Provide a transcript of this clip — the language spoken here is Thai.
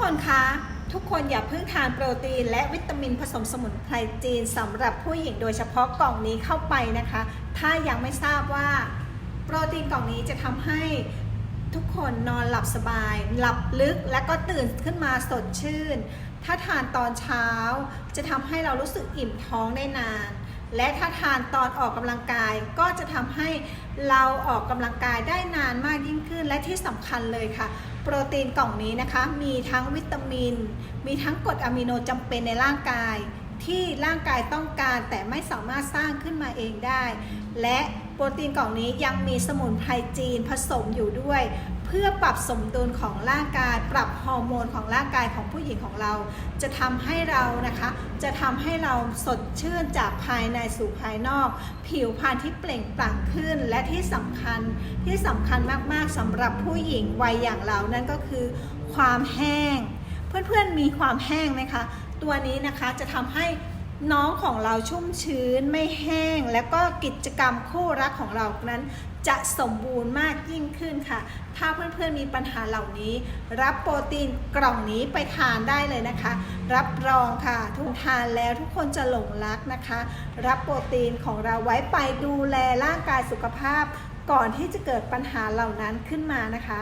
คนคะ ทุกคนอย่าเพิ่งทานโปรตีน และวิตามินผสมสมุนไพรจีนสำหรับผู้หญิงโดยเฉพาะกล่องนี้เข้าไปนะคะ ถ้ายังไม่ทราบว่าโปรตีนกล่องนี้จะทำให้ทุกคนนอนหลับสบาย หลับลึกและก็ตื่นขึ้นมาสดชื่น ถ้าทานตอนเช้าจะทำให้เรารู้สึกอิ่มท้องได้นาน และถ้าทานตอนออกกำลังกายก็จะทำให้เราออกกำลังกายได้นานมากยิ่งขึ้น และที่สำคัญเลยค่ะ โปรตีนกล่องนี้นะคะ มีทั้งวิตามิน มีทั้งกรดอะมิโนจำเป็นในร่างกาย ที่ร่างกายต้องการแต่ไม่สามารถสร้างขึ้นมาเองได้ และโปรตีนกล่องนี้ยังมีสมุนไพรจีนผสมอยู่ด้วย เพื่อปรับสมดุลของร่างกาย ปรับฮอร์โมนของร่างกายของผู้หญิงของเรา จะทำให้เรานะคะ จะทำให้เราสดชื่นจากภายในสู่ภายนอก ผิวพรรณที่เปล่งปลั่งขึ้น และที่สำคัญที่สำคัญมากๆสำหรับผู้หญิงวัยอย่างเรานั่นก็คือ ความแห้ง เพื่อนๆมีความแห้งไหมคะ ตัวนี้นะคะจะทำให้ น้องของเราชุ่มชื้นไม่แห้ง แล้วก็กิจกรรมคู่รักของเรานั้นจะสมบูรณ์มากยิ่งขึ้นค่ะ ถ้าเพื่อนๆมีปัญหาเหล่านี้ รับโปรตีนกล่องนี้ไปทานได้เลยนะคะ รับรองค่ะ ทุกทานแล้วทุกคนจะหลงรักนะคะ รับโปรตีนของเราไว้ไปดูแลร่างกายสุขภาพ ก่อนที่จะเกิดปัญหาเหล่านั้นขึ้นมานะคะ